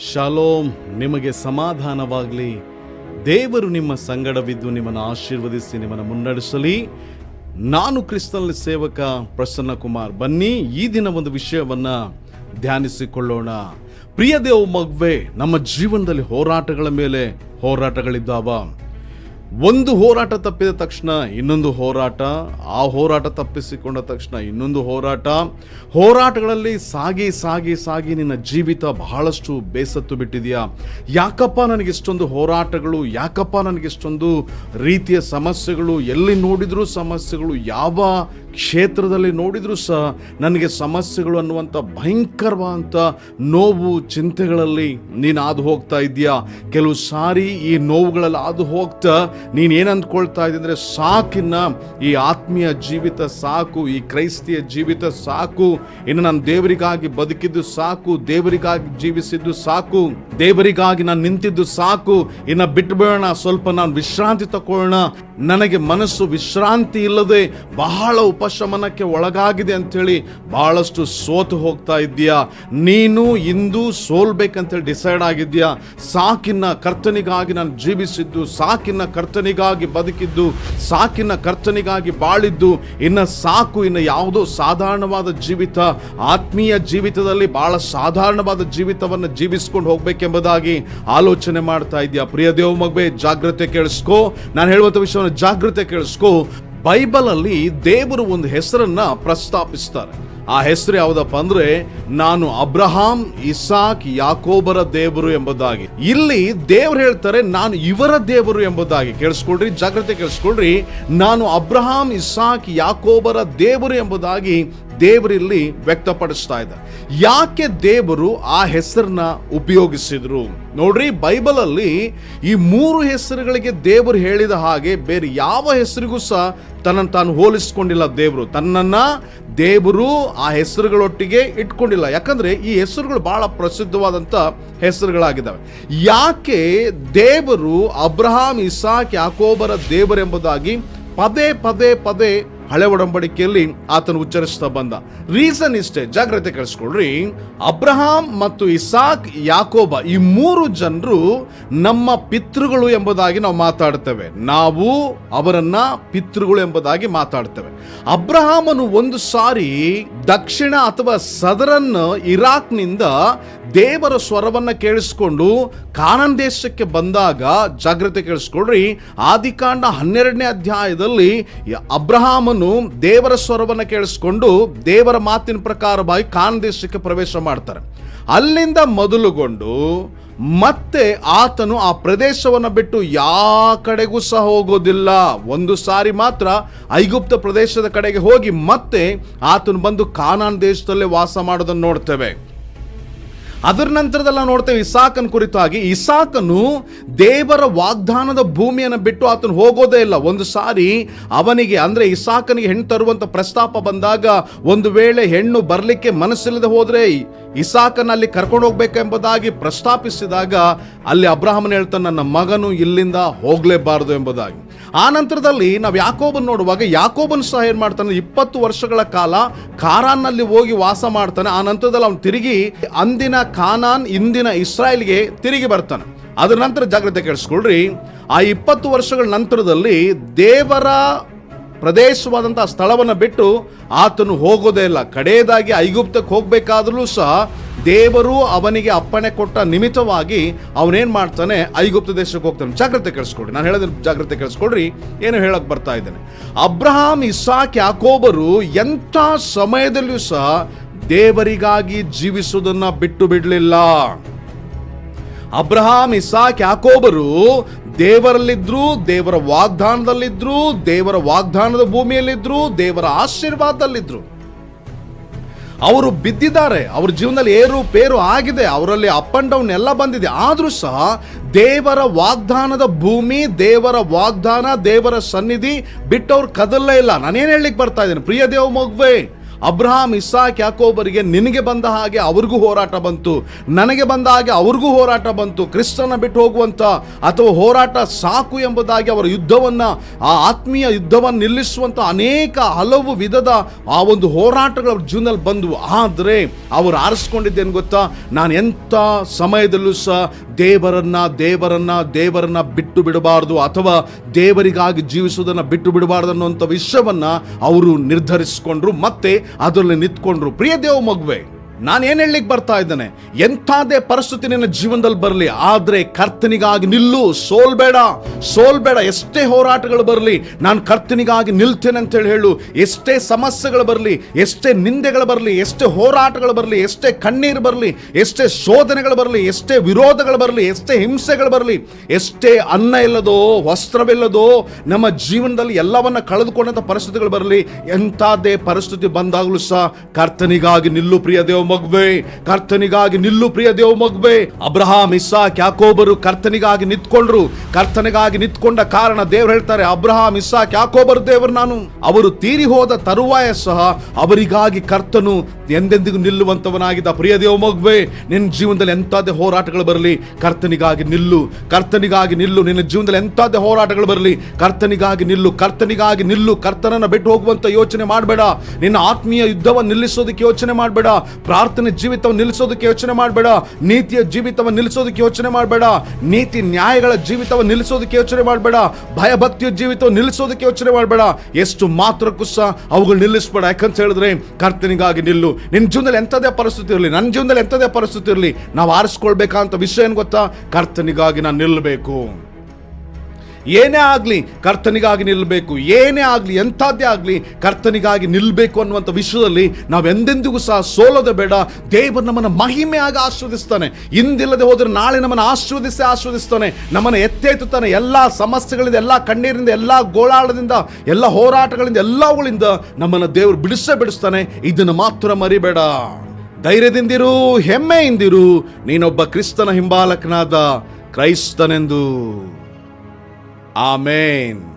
Shalom ನಿಮಗೆ ಸಮಾಧಾನವಾಗಲಿ. ದೇವರು ನಿಮ್ಮ ಸಂಗಡವಿದ್ದು ನಿಮ್ಮನ್ನು ಆಶೀರ್ವದಿಸಿ, ನಿಮ್ಮನ್ನು ಮುನ್ನಡೆಸಲಿ. ನಾನು ಕ್ರಿಸ್ತನಲ್ಲಿ ಸೇವಕ ಪ್ರಸನ್ನ ಕುಮಾರ್. ಬನ್ನಿ, ಈ ದಿನ ಒಂದು ವಿಷಯವನ್ನು ಧ್ಯಾನಿಸಿಕೊಳ್ಳೋಣ. ಪ್ರಿಯ ದೇವ ಮಗುವೆ, ನಮ್ಮ ಜೀವನದಲ್ಲಿ ಹೋರಾಟಗಳ ಮೇಲೆ ಹೋರಾಟಗಳಿದ್ದಾವ. ಒಂದು ಹೋರಾಟ ತಪ್ಪಿದ ತಕ್ಷಣ ಇನ್ನೊಂದು ಹೋರಾಟ, ಆ ಹೋರಾಟ ತಪ್ಪಿಸಿಕೊಂಡ ತಕ್ಷಣ ಇನ್ನೊಂದು ಹೋರಾಟ. ಹೋರಾಟಗಳಲ್ಲಿ ಸಾಗಿ ಸಾಗಿ ಸಾಗಿ ನಿನ್ನ ಜೀವಿತ ಬಹಳಷ್ಟು ಬೇಸತ್ತು ಬಿಟ್ಟಿದೆಯಾ? ಯಾಕಪ್ಪ ನನಗಿಷ್ಟೊಂದು ಹೋರಾಟಗಳು? ಯಾಕಪ್ಪ ನನಗಿಷ್ಟೊಂದು ರೀತಿಯ ಸಮಸ್ಯೆಗಳು? ಎಲ್ಲಿ ನೋಡಿದರೂ ಸಮಸ್ಯೆಗಳು ಯಾವ ಕ್ಷೇತ್ರದಲ್ಲಿ ನೋಡಿದರೂ ಸಹ ನನಗೆ ಸಮಸ್ಯೆಗಳು ಅನ್ನುವಂಥ ಭಯಂಕರವಾದಂಥ ನೋವು ಚಿಂತೆಗಳಲ್ಲಿ ನೀನು ಹಾದು ಹೋಗ್ತಾ ಇದೆಯಾ ಕೆಲವು ಸಾರಿ ಈ ನೋವುಗಳಲ್ಲಿ ಹಾದು ಹೋಗ್ತಾ ನೀನು ಏನು ಅಂದ್ಕೊಳ್ತಾ ಇದ್ದೆ ಅಂದರೆ ಸಾಕಿನ್ನ ಈ ಆತ್ಮೀಯ ಜೀವಿತ ಸಾಕು, ಈ ಕ್ರೈಸ್ತಿಯ ಜೀವಿತ ಸಾಕು. ಇನ್ನು ನಾನು ದೇವರಿಗಾಗಿ ಬದುಕಿದ್ದು ಸಾಕು, ದೇವರಿಗಾಗಿ ಜೀವಿಸಿದ್ದು ಸಾಕು, ದೇವರಿಗಾಗಿ ನಾನು ನಿಂತಿದ್ದು ಸಾಕು. ಇನ್ನು ಬಿಟ್ಟು ಬೇಡ ಸ್ವಲ್ಪ ನಾನು ವಿಶ್ರಾಂತಿ ತಗೊಳ್ಳೋಣ ನನಗೆ ಮನಸ್ಸು ವಿಶ್ರಾಂತಿ ಇಲ್ಲದೆ ಬಹಳ ಉಪಶಮನಕ್ಕೆ ಒಳಗಾಗಿದೆ ಅಂಥೇಳಿ ಭಾಳಷ್ಟು ಸೋತು ಹೋಗ್ತಾ ಇದ್ದೀಯಾ? ನೀನು ಇಂದು ಸೋಲ್ಬೇಕಂತೇಳಿ ಡಿಸೈಡ್ ಆಗಿದ್ಯಾ ಸಾಕಿನ ಕರ್ತನಿಗಾಗಿ ನಾನು ಜೀವಿಸಿದ್ದು ಸಾಕಿನ ಕರ್ತನಿಗಾಗಿ ಬದುಕಿದ್ದು ಸಾಕಿನ ಕರ್ತನಿಗಾಗಿ ಬಾಳಿದ್ದು, ಇನ್ನು ಸಾಕು, ಇನ್ನು ಯಾವುದೋ ಸಾಧಾರಣವಾದ ಜೀವಿತ, ಆತ್ಮೀಯ ಜೀವಿತದಲ್ಲಿ ಬಹಳ ಸಾಧಾರಣವಾದ ಜೀವಿತವನ್ನು ಜೀವಿಸ್ಕೊಂಡು ಹೋಗ್ಬೇಕೆಂಬುದಾಗಿ ಆಲೋಚನೆ ಮಾಡ್ತಾ ಇದೆಯಾ ಪ್ರಿಯ ದೇವ ಮಗುವೆ ಜಾಗ್ರತೆ ಕೇಳಿಸ್ಕೋ. ನಾನು ಹೇಳುವಂಥ ವಿಷಯವನ್ನು ಜಾಗ್ರತೆ ಕೇಳಿಸ್ಕೋ. ಬೈಬಲ್ ಅಲ್ಲಿ ದೇವರು ಒಂದು ಹೆಸರನ್ನ ಪ್ರಸ್ತಾಪಿಸ್ತಾರೆ. ಆ ಹೆಸರು ಯಾವುದಪ್ಪ ಅಂದ್ರೆ, ನಾನು ಅಬ್ರಹಾಂ, ಇಸಾಕ್, ಯಾಕೋಬರ ದೇವರು ಎಂಬುದಾಗಿ. ಇಲ್ಲಿ ದೇವರು ಹೇಳ್ತಾರೆ, ನಾನು ಇವರ ದೇವರು ಎಂಬುದಾಗಿ. ಕೇಳಿಸ್ಕೊಳ್ರಿ, ಜಾಗ್ರತೆ ಕೇಳಿಸ್ಕೊಳ್ರಿ. ನಾನು ಅಬ್ರಹಾಂ, ಇಸಾಕ್, ಯಾಕೋಬರ ದೇವರು ಎಂಬುದಾಗಿ ದೇವರಿಲ್ಲಿ ವ್ಯಕ್ತಪಡಿಸ್ತಾ ಇದೆ. ಯಾಕೆ ದೇವರು ಆ ಹೆಸರನ್ನ ಉಪಯೋಗಿಸಿದ್ರು? ನೋಡ್ರಿ, ಬೈಬಲಲ್ಲಿ ಈ ಮೂರು ಹೆಸರುಗಳಿಗೆ ದೇವರು ಹೇಳಿದ ಹಾಗೆ ಬೇರೆ ಯಾವ ಹೆಸರಿಗೂ ಸಹ ತನ್ನನ್ನು ತಾನು ಹೋಲಿಸ್ಕೊಂಡಿಲ್ಲ ದೇವರು. ತನ್ನನ್ನ ದೇವರು ಆ ಹೆಸರುಗಳೊಟ್ಟಿಗೆ ಇಟ್ಕೊಂಡಿಲ್ಲ. ಯಾಕಂದ್ರೆ ಈ ಹೆಸರುಗಳು ಬಹಳ ಪ್ರಸಿದ್ಧವಾದಂಥ ಹೆಸರುಗಳಾಗಿದ್ದಾವೆ. ಯಾಕೆ ದೇವರು ಅಬ್ರಹಾಂ, ಇಸಾಕ್, ಯಾಕೋಬರ ದೇವರೆಂಬುದಾಗಿ ಪದೇ ಪದೇ ಪದೇ ಹಳೆ ಒಡಂಬಡಿಕೆಯಲ್ಲಿ ಆತನು ಉಚ್ಚರಿಸ್ತಾ ಬಂದ. ರೀಸನ್ ಇಷ್ಟೇ, ಜಾಗ್ರತೆ ಕಳಿಸ್ಕೊಳ್ರಿ. ಅಬ್ರಹಾಂ ಮತ್ತು ಇಸಾಕ್, ಯಾಕೋಬ ಈ ಮೂರು ಜನರು ನಮ್ಮ ಪಿತೃಗಳು ಎಂಬುದಾಗಿ ನಾವು ಮಾತಾಡ್ತೇವೆ. ನಾವು ಅವರನ್ನ ಪಿತೃಗಳು ಎಂಬುದಾಗಿ ಮಾತಾಡ್ತೇವೆ. ಅಬ್ರಹಾಮನು ಒಂದು ಸಾರಿ ದಕ್ಷಿಣ ಅಥವಾ ಸದರನ್ ಇರಾಕ್ನಿಂದ ದೇವರ ಸ್ವರವನ್ನ ಕೇಳಿಸ್ಕೊಂಡು ಕಾನನ್ ದೇಶಕ್ಕೆ ಬಂದಾಗ, ಜಾಗ್ರತೆ ಕೇಳಿಸ್ಕೊಳ್ರಿ. ಆದಿಕಾಂಡ ಹನ್ನೆರಡನೇ ಅಧ್ಯಾಯದಲ್ಲಿ ಈ ಅಬ್ರಹಾಮನು ದೇವರ ಸ್ವರವನ್ನು ಕೇಳಿಸ್ಕೊಂಡು ದೇವರ ಮಾತಿನ ಪ್ರಕಾರವಾಗಿ ಖಾನ್ ದೇಶಕ್ಕೆ ಪ್ರವೇಶ ಮಾಡ್ತಾರೆ. ಅಲ್ಲಿಂದ ಮೊದಲುಗೊಂಡು ಮತ್ತೆ ಆತನು ಆ ಪ್ರದೇಶವನ್ನು ಬಿಟ್ಟು ಯಾವ ಕಡೆಗೂ ಸಹ ಹೋಗೋದಿಲ್ಲ. ಒಂದು ಸಾರಿ ಮಾತ್ರ ಐಗುಪ್ತ ಪ್ರದೇಶದ ಕಡೆಗೆ ಹೋಗಿ ಮತ್ತೆ ಆತನು ಬಂದು ಕಾನಾನ್ ದೇಶದಲ್ಲೇ ವಾಸ ಮಾಡೋದನ್ನು ನೋಡ್ತೇವೆ. ಅದರ ನಂತರದಲ್ಲಿ ನಾವು ನೋಡ್ತೇವೆ ಇಸಾಕನ್ ಕುರಿತಾಗಿ ಇಸಾಕನು ದೇವರ ವಾಗ್ದಾನದ ಭೂಮಿಯನ್ನು ಬಿಟ್ಟು ಆತನು ಹೋಗೋದೇ ಇಲ್ಲ. ಒಂದು ಸಾರಿ ಅವನಿಗೆ, ಅಂದರೆ ಇಸಾಕನಿಗೆ ಹೆಣ್ಣು ತರುವಂಥ ಪ್ರಸ್ತಾಪ ಬಂದಾಗ ಒಂದು ವೇಳೆ ಹೆಣ್ಣು ಬರಲಿಕ್ಕೆ ಮನಸ್ಸಿಲ್ಲದೆ ಹೋದ್ರೆ ಇಸಾಕನ ಅಲ್ಲಿ ಕರ್ಕೊಂಡು ಹೋಗ್ಬೇಕೆಂಬುದಾಗಿ ಪ್ರಸ್ತಾಪಿಸಿದಾಗ ಅಲ್ಲಿ ಅಬ್ರಾಹ್ಮನ್ ಹೇಳ್ತಾನೆ ನನ್ನ ಮಗನು ಇಲ್ಲಿಂದ ಹೋಗಲೇಬಾರದು ಎಂಬುದಾಗಿ. ಆ ನಂತರದಲ್ಲಿ ನಾವು ಯಾಕೋಬನ್ ನೋಡುವಾಗ ಯಾಕೋಬನ್ ಸಹ ಏನು ಮಾಡ್ತಾನೆ, ಇಪ್ಪತ್ತು ವರ್ಷಗಳ ಕಾಲ ಕಾರಾನ್ನಲ್ಲಿ ಹೋಗಿ ವಾಸ ಮಾಡ್ತಾನೆ. ಆ ನಂತರದಲ್ಲಿ ಅವನು ತಿರುಗಿ ಅಂದಿನ ಖಾನಾನ್, ಇಂದಿನ ಇಸ್ರಾಯೇಲ್ಗೆ ತಿರುಗಿ ಬರ್ತಾನೆ. ಅದರ ನಂತರ ಜಾಗ್ರತೆ ಕೇಳಿಸ್ಕೊಳ್ರಿ. ಆ ಇಪ್ಪತ್ತು ವರ್ಷಗಳ ನಂತರದಲ್ಲಿ ದೇವರ ಪ್ರದೇಶವಾದಂತಹ ಸ್ಥಳವನ್ನು ಬಿಟ್ಟು ಆತನು ಹೋಗೋದೇ ಇಲ್ಲ. ಕಡೆಯದಾಗಿ ಐಗುಪ್ತಕ್ಕೆ ಹೋಗಬೇಕಾದ್ರೂ ಸಹ ದೇವರು ಅವನಿಗೆ ಅಪ್ಪಣೆ ಕೊಟ್ಟ ನಿಮಿತ್ತವಾಗಿ ಅವನೇನು ಮಾಡ್ತಾನೆ? ಐಗುಪ್ತ ದೇಶಕ್ಕೆ ಹೋಗ್ತಾನೆ. ಜಾಗ್ರತೆ ಕೇಳಿಸ್ಕೊಡ್ರಿ ನಾನು ಹೇಳಿದ್ರೆ ಜಾಗ್ರತೆ ಕೇಳಿಸ್ಕೊಡ್ರಿ ಏನು ಹೇಳಕ್ ಬರ್ತಾ ಇದ್ದೇನೆ. ಅಬ್ರಹಾಂ, ಇಸಾಕ್, ಯಾಕೋಬರು ಎಂಥ ಸಮಯದಲ್ಲಿಯೂ ಸಹ ದೇವರಿಗಾಗಿ ಜೀವಿಸುವುದನ್ನ ಬಿಟ್ಟು ಬಿಡಲಿಲ್ಲ. ಅಬ್ರಹಾಂ, ಇಸಾಕ್, ಯಾಕೋಬರು ದೇವರಲ್ಲಿದ್ರು, ದೇವರ ವಾಗ್ದಾನದಲ್ಲಿದ್ರು, ದೇವರ ವಾಗ್ದಾನದ ಭೂಮಿಯಲ್ಲಿದ್ರು, ದೇವರ ಆಶೀರ್ವಾದದಲ್ಲಿದ್ದರು ಅವರು ಬಿದ್ದಿದ್ದಾರೆ, ಅವ್ರ ಜೀವನದಲ್ಲಿ ಏರು ಪೇರು ಆಗಿದೆ, ಅವರಲ್ಲಿ ಅಪ್ ಅಂಡ್ ಡೌನ್ ಎಲ್ಲ ಬಂದಿದೆ. ಆದರೂ ಸಹ ದೇವರ ವಾಗ್ದಾನದ ಭೂಮಿ, ದೇವರ ವಾಗ್ದಾನ, ದೇವರ ಸನ್ನಿಧಿ ಬಿಟ್ಟವ್ರು ಕದಲ್ಲೇ ಇಲ್ಲ. ನಾನೇನು ಹೇಳಲಿಕ್ಕೆ ಬರ್ತಾ ಇದ್ದೀನಿ? ಪ್ರಿಯ ದೇವ ಮಗುವೆ ಅಬ್ರಹಾಂ ಇಸಾಕ್ ಯಾಕೋಬರಿಗೆ ನಿನಗೆ ಬಂದ ಹಾಗೆ ಅವ್ರಿಗೂ ಹೋರಾಟ ಬಂತು. ನನಗೆ ಬಂದ ಹಾಗೆ ಅವ್ರಿಗೂ ಹೋರಾಟ ಬಂತು. ಕ್ರಿಸ್ತನ ಬಿಟ್ಟು ಹೋಗುವಂಥ ಅಥವಾ ಹೋರಾಟ ಸಾಕು ಎಂಬುದಾಗಿ ಅವರ ಯುದ್ಧವನ್ನು, ಆ ಆತ್ಮೀಯ ಯುದ್ಧವನ್ನು ನಿಲ್ಲಿಸುವಂಥ ಅನೇಕ ಹಲವು ವಿಧದ ಆ ಒಂದು ಹೋರಾಟಗಳು ಅವ್ರ ಜೀವನದಲ್ಲಿ ಬಂದವು. ಆದರೆ ಅವರು ಆರಿಸ್ಕೊಂಡಿದ್ದೇನು ಗೊತ್ತಾ? ನಾನು ಎಂಥ ಸಮಯದಲ್ಲೂ ಸಹ ದೇವರನ್ನ ದೇವರನ್ನ ದೇವರನ್ನ ಬಿಟ್ಟು ಬಿಡಬಾರದು ಅಥವಾ ದೇವರಿಗಾಗಿ ಜೀವಿಸುವುದನ್ನು ಬಿಟ್ಟು ಬಿಡಬಾರದು ಅನ್ನುವಂಥ ವಿಷಯವನ್ನು ಅವರು ನಿರ್ಧರಿಸಿಕೊಂಡ್ರು. ಮತ್ತೆ ಅದರಲ್ಲಿ ನಿಂತ್ಕೊಂಡ್ರು. ಪ್ರಿಯ ದೇವ ಮಗುವೆ ನಾನು ಏನು ಹೇಳಲಿಕ್ಕೆ ಬರ್ತಾ ಇದ್ದೇನೆ? ಎಂಥದೇ ಪರಿಸ್ಥಿತಿ ನಿನ್ನ ಜೀವನದಲ್ಲಿ ಬರಲಿ. ಆದ್ರೆ ಕರ್ತನಿಗಾಗಿ ನಿಲ್ಲು. ಸೋಲ್ಬೇಡ ಸೋಲ್ಬೇಡ ಎಷ್ಟೇ ಹೋರಾಟಗಳು ಬರಲಿ, ನಾನು ಕರ್ತನಿಗಾಗಿ ನಿಲ್ತೇನೆ ಅಂತ ಹೇಳಿ ಹೇಳು. ಎಷ್ಟೇ ಸಮಸ್ಯೆಗಳು ಬರಲಿ, ಎಷ್ಟೇ ನಿಂದೆಗಳು ಬರಲಿ, ಎಷ್ಟೇ ಹೋರಾಟಗಳು ಬರಲಿ, ಎಷ್ಟೇ ಕಣ್ಣೀರು ಬರಲಿ, ಎಷ್ಟೇ ಶೋಧನೆಗಳು ಬರಲಿ, ಎಷ್ಟೇ ವಿರೋಧಗಳು ಬರಲಿ, ಎಷ್ಟೇ ಹಿಂಸೆಗಳು ಬರಲಿ, ಎಷ್ಟೇ ಅನ್ನ ಇಲ್ಲದೋ, ವಸ್ತ್ರವಿಲ್ಲದೋ, ನಮ್ಮ ಜೀವನದಲ್ಲಿ ಎಲ್ಲವನ್ನ ಕಳೆದುಕೊಂಡಂಥ ಪರಿಸ್ಥಿತಿಗಳು ಬರಲಿ. ಎಂಥದ್ದೇ ಪರಿಸ್ಥಿತಿ ಬಂದಾಗಲೂ ಸಹ ಕರ್ತನಿಗಾಗಿ ನಿಲ್ಲು ಪ್ರಿಯ ದೇವ ಮಗುವೆ ಕರ್ತನಿಗಾಗಿ ನಿಲ್ಲು ಪ್ರಿಯ ದೇವ ಮಗುವೆ ಅಬ್ರಹಾಂ ಇಸಾಕ್ ಯಾಕೋಬರು ಕರ್ತನಿಗಾಗಿ ನಿಂತ್ಕೊಂಡ್ರು. ಕರ್ತನಿಗಾಗಿ ನಿಂತ್ಕೊಂಡ ಕಾರಣ ದೇವ್ರು ಹೇಳ್ತಾರೆ, ಅಬ್ರಹಾಂ ಇಸಾಕ್ ಯಾಕೋಬರು ದೇವರು ನಾನು. ಅವರು ತೀರಿ ಹೋದ ತರುವಾಯ ಸಹ ಅವರಿಗಾಗಿ ಕರ್ತನು ಎಂದೆಂದಿಗೂ ನಿಲ್ಲುವಂತವನಾಗಿದ್ದ ಪ್ರಿಯ ದೇವ ಮಗುವೆ ನಿನ್ನ ಜೀವನದಲ್ಲಿ ಎಂಥದ್ದೇ ಹೋರಾಟಗಳು ಬರಲಿ, ಕರ್ತನಿಗಾಗಿ ನಿಲ್ಲು. ಕರ್ತನಿಗಾಗಿ ನಿಲ್ಲು, ನಿನ್ನ ಜೀವನದಲ್ಲಿ ಎಂಥದ್ದೇ ಹೋರಾಟಗಳು ಬರಲಿ, ಕರ್ತನಿಗಾಗಿ ನಿಲ್ಲು. ಕರ್ತನಿಗಾಗಿ ನಿಲ್ಲು, ಕರ್ತನನ್ನ ಬಿಟ್ಟು ಹೋಗುವಂತ ಯೋಚನೆ ಮಾಡಬೇಡ. ನಿನ್ನ ಆತ್ಮೀಯ ಯುದ್ಧವನ್ನು ನಿಲ್ಲಿಸೋದಕ್ಕೆ ಯೋಚನೆ ಮಾಡಬೇಡ. ಪ್ರಾರ್ಥನೆ ಜೀವಿತವನ್ನು ನಿಲ್ಲಿಸೋದಕ್ಕೆ ಯೋಚನೆ ಮಾಡಬೇಡ. ನೀತಿಯ ಜೀವಿತವನ್ನು ನಿಲ್ಲಿಸೋದಕ್ಕೆ ಯೋಚನೆ ಮಾಡಬೇಡ. ನೀತಿ ನ್ಯಾಯಗಳ ಜೀವಿತವನ್ನು ನಿಲ್ಲಿಸೋದಕ್ಕೆ ಯೋಚನೆ ಮಾಡಬೇಡ. ಭಯಭಕ್ತಿಯ ಜೀವಿತವನ್ನು ನಿಲ್ಲಿಸೋದಕ್ಕೆ ಯೋಚನೆ ಮಾಡಬೇಡ. ಎಷ್ಟು ಮಾತ್ರಕ್ಕೂ ಸಹ ಅವುಗಳು ನಿಲ್ಲಿಸ್ಬೇಡ. ಯಾಕಂತ ಹೇಳಿದ್ರೆ, ಕರ್ತನಿಗಾಗಿ ನಿಲ್ಲು. ನಿನ್ನ ಜೀವನದಲ್ಲಿ ಎಂಥದೇ ಪರಿಸ್ಥಿತಿ ಇರಲಿ. ನನ್ನ ಜೀವನದಲ್ಲಿ ಎಂಥದೇ ಪರಿಸ್ಥಿತಿ ಇರಲಿ. ನಾವು ಆರಿಸ್ಕೊಳ್ಬೇಕಂತ ವಿಷಯ ಏನು ಗೊತ್ತಾ? ಕರ್ತನಿಗಾಗಿ ನಾನು ನಿಲ್ಲಬೇಕು. ಏನೇ ಆಗಲಿ ಕರ್ತನಿಗಾಗಿ ನಿಲ್ಲಬೇಕು ಏನೇ ಆಗಲಿ ಎಂಥದ್ದೇ ಆಗಲಿ ಕರ್ತನಿಗಾಗಿ ನಿಲ್ಲಬೇಕು ಅನ್ನುವಂಥ ವಿಷಯದಲ್ಲಿ ನಾವು ಎಂದೆಂದಿಗೂ ಸಹ ಸೋಲೋದೇ ಬೇಡ. ದೇವರು ನಮ್ಮನ್ನು ಮಹಿಮೆಯಾಗಿ ಆಶೀರ್ವದಿಸ್ತಾನೆ. ಹಿಂದಿಲ್ಲದೆ ಹೋದರೆ ನಾಳೆ ನಮ್ಮನ್ನು ಆಶೀರ್ವದಿಸಿ ಆಸ್ವಾದಿಸ್ತಾನೆ ನಮ್ಮನ್ನು ಎತ್ತೆತ್ತುತ್ತಾನೆ ಎಲ್ಲ ಸಮಸ್ಯೆಗಳಿಂದ, ಎಲ್ಲ ಕಣ್ಣೀರಿಂದ, ಎಲ್ಲ ಗೋಳಾಟದಿಂದ ಎಲ್ಲ ಹೋರಾಟಗಳಿಂದ, ಎಲ್ಲವುಗಳಿಂದ ನಮ್ಮನ್ನು ದೇವರು ಬಿಡಿಸೇ ಬಿಡಿಸ್ತಾನೆ. ಇದನ್ನು ಮಾತ್ರ ಮರಿಬೇಡ. ಧೈರ್ಯದಿಂದಿರು, ಹೆಮ್ಮೆಯಿಂದಿರು, ನೀನೊಬ್ಬ ಕ್ರಿಸ್ತನ ಹಿಂಬಾಲಕನಾದ ಕ್ರೈಸ್ತನೆಂದು. Amen.